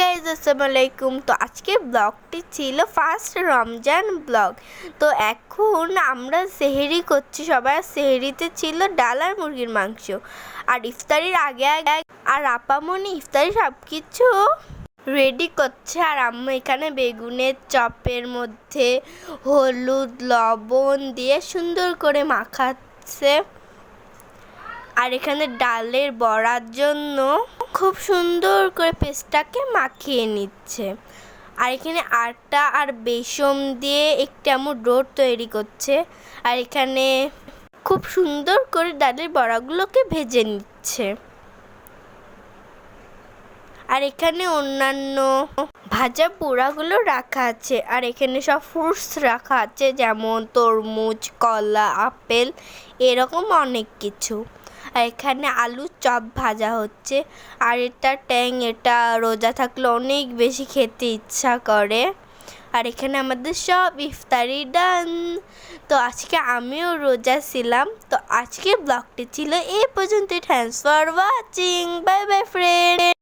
Guys আসসালামু আলাইকুম তো আজকে ব্লগটি ছিল ফার্স্ট রমজান ব্লগ তো এখন আমরা সেহেরি করছি, সবাই সেহেরিতে ছিল ডাল আর মুরগির মাংস। আর ইফতারির আগে আগে আর আপামনি ইফতারি সব কিছু রেডি করছে। আর আম্মু এখানে বেগুনের চপের মধ্যে হলুদ, লবণ দিয়ে সুন্দর করে মাখাচ্ছে। আর এখানে ডালের বড়ার জন্য খুব সুন্দর করে পেস্টটাকে মাখিয়ে নিচ্ছে। আর এখানে আটা আর বেসন দিয়ে একটি আমুর রোড তৈরি করছে। আর এখানে খুব সুন্দর করে ডালের বড়াগুলোকে ভেজে নিচ্ছে। আর এখানে অন্যান্য ভাজা পোড়াগুলো রাখা আছে। আর এখানে সব ফ্রুটস রাখা আছে, যেমন তরমুজ, কলা, আপেল, এরকম অনেক কিছু। আর এখানে আলুর চপ ভাজা হচ্ছে। আর এটা ট্যাং, এটা রোজা থাকলে অনেক বেশি খেতে ইচ্ছা করে। আর এখানে আমাদের সব ইফতারি ডান। তো আজকে আমিও রোজা ছিলাম। তো আজকে ব্লগটি ছিল এই পর্যন্ত thanks for watching bye bye friend